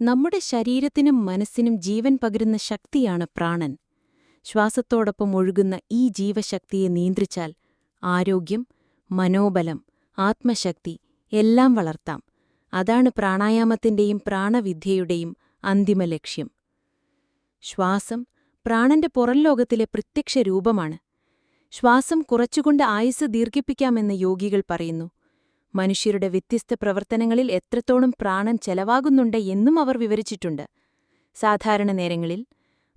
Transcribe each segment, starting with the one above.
നമ്മുടെ ശരീരത്തിനും മനസ്സിനും ജീവൻ പകരുന്ന ശക്തിയാണ് പ്രാണൻ. ശ്വാസത്തോടൊപ്പം ഒഴുകുന്ന ഈ ജീവശക്തിയെ നിയന്ത്രിച്ചാൽ ആരോഗ്യം മനോബലം ആത്മശക്തി എല്ലാം വളർത്താം. അതാണ് പ്രാണായാമത്തിന്റെയും പ്രാണവിദ്യയുടെയും അന്തിമ ലക്ഷ്യം. ശ്വാസം പ്രാണന്റെ പുറംലോകത്തിലെ പ്രത്യക്ഷ രൂപമാണ്. ശ്വാസം കുറച്ചുകൊണ്ട് ആയുസ് ദീർഘിപ്പിക്കാമെന്ന് യോഗികൾ പറയുന്നു. മനുഷ്യരുടെ വ്യത്യസ്ത പ്രവർത്തനങ്ങളിൽ എത്രത്തോളം പ്രാണൻ ചെലവാകുന്നുണ്ട് എന്നും അവർ വിവരിച്ചിട്ടുണ്ട്. സാധാരണ നേരങ്ങളിൽ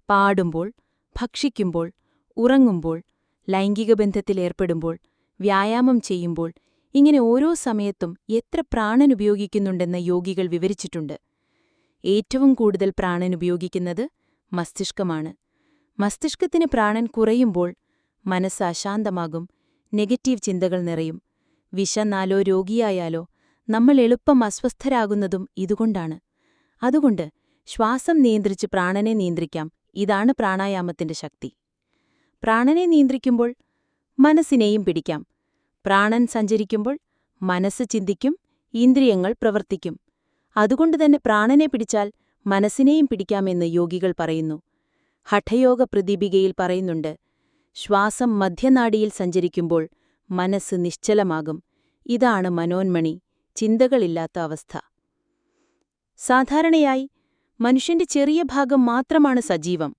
പാടുമ്പോൾ ഭക്ഷിക്കുമ്പോൾ ഉറങ്ങുമ്പോൾ ലൈംഗിക ബന്ധത്തിലേർപ്പെടുമ്പോൾ വ്യായാമം ചെയ്യുമ്പോൾ ഇങ്ങനെ ഓരോ സമയത്തും എത്ര പ്രാണൻ ഉപയോഗിക്കുന്നുണ്ടെന്ന് യോഗികൾ വിവരിച്ചിട്ടുണ്ട്. ഏറ്റവും കൂടുതൽ പ്രാണൻ ഉപയോഗിക്കുന്നത് മസ്തിഷ്കമാണ്. മസ്തിഷ്കത്തിന് പ്രാണൻ കുറയുമ്പോൾ മനസ്സ് അശാന്തമാകും നെഗറ്റീവ് ചിന്തകൾ നിറയും വിശന്നാലോ രോഗിയായാലോ നമ്മൾ എളുപ്പം അസ്വസ്ഥരാകുന്നതും ഇതുകൊണ്ടാണ്. അതുകൊണ്ട് ശ്വാസം നിയന്ത്രിച്ച് പ്രാണനെ നിയന്ത്രിക്കാം. ഇതാണ് പ്രാണായാമത്തിന്റെ ശക്തി. പ്രാണനെ നിയന്ത്രിക്കുമ്പോൾ മനസ്സിനെയും പിടിക്കാം. പ്രാണൻ സഞ്ചരിക്കുമ്പോൾ മനസ്സ് ചിന്തിക്കും ഇന്ദ്രിയങ്ങൾ പ്രവർത്തിക്കും. അതുകൊണ്ടുതന്നെ പ്രാണനെ പിടിച്ചാൽ മനസ്സിനെയും പിടിക്കാമെന്ന് യോഗികൾ പറയുന്നു. ഹഠയോഗ പ്രദീപികയിൽ പറയുന്നുണ്ട് ശ്വാസം മധ്യനാടിയിൽ സഞ്ചരിക്കുമ്പോൾ മനസ്സ് നിശ്ചലമാകും. ഇതാണ് മനോന്മണി ചിന്തകളില്ലാത്ത അവസ്ഥ. സാധാരണയായി മനുഷ്യന്റെ ചെറിയ ഭാഗം മാത്രമാണ് സജീവം.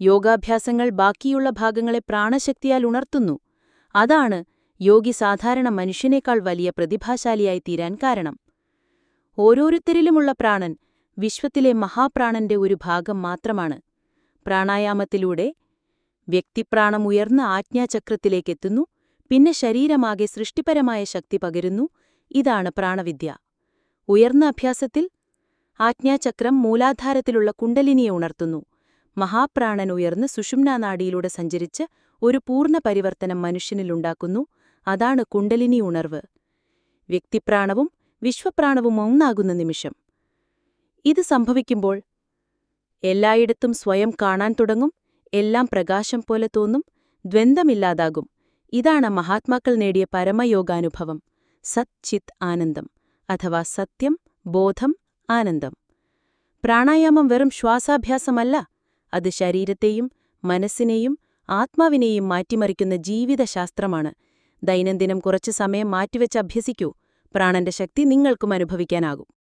യോഗാഭ്യാസങ്ങൾ ബാക്കിയുള്ള ഭാഗങ്ങളെ പ്രാണശക്തിയാൽ ഉണർത്തുന്നു. അതാണ് യോഗി സാധാരണ മനുഷ്യനേക്കാൾ വലിയ പ്രതിഭാശാലിയായി തീരാൻ കാരണം. ഓരോരുത്തരിലുമുള്ള പ്രാണൻ വിശ്വത്തിലെ മഹാപ്രാണന്റെ ഒരു ഭാഗം മാത്രമാണ്. പ്രാണായാമത്തിലൂടെ വ്യക്തിപ്രാണം ഉയർന്ന ആജ്ഞാചക്രത്തിലേക്കെത്തുന്നു പിന്നെ ശരീരമാകെ സൃഷ്ടിപരമായ ശക്തി പകരുന്നു. ഇതാണ് പ്രാണവിദ്യ. ഉയർന്ന അഭ്യാസത്തിൽ ആജ്ഞാചക്രം മൂലാധാരത്തിലുള്ള കുണ്ടലിനിയെ ഉണർത്തുന്നു. മഹാപ്രാണൻ ഉയർന്ന് സുഷുമ്നാനാഡിയിലൂടെ സഞ്ചരിച്ച് ഒരു പൂർണ പരിവർത്തനം മനുഷ്യനിലുണ്ടാക്കുന്നു അതാണ് കുണ്ടലിനി ഉണർവ്. വ്യക്തിപ്രാണവും വിശ്വപ്രാണവും ഒന്നാകുന്ന നിമിഷം. ഇത് സംഭവിക്കുമ്പോൾ എല്ലായിടത്തും സ്വയം കാണാൻ തുടങ്ങും. എല്ലാം പ്രകാശം പോലെ തോന്നും. ദ്വന്ദ്മില്ലാതാകും ഇതാണ് മഹാത്മാക്കൾ നേടിയ പരമയോഗാനുഭവം. സത് ചിത് ആനന്ദം. അഥവാ സത്യം ബോധം ആനന്ദം. പ്രാണായാമം വെറും ശ്വാസാഭ്യാസമല്ല. അത് ശരീരത്തെയും മനസ്സിനെയും ആത്മാവിനെയും മാറ്റിമറിക്കുന്ന ജീവിതശാസ്ത്രമാണ്. ദൈനംദിനം കുറച്ചു സമയം മാറ്റിവെച്ച് അഭ്യസിക്കൂ. പ്രാണന്റെ ശക്തി നിങ്ങൾക്കും അനുഭവിക്കാനാകും.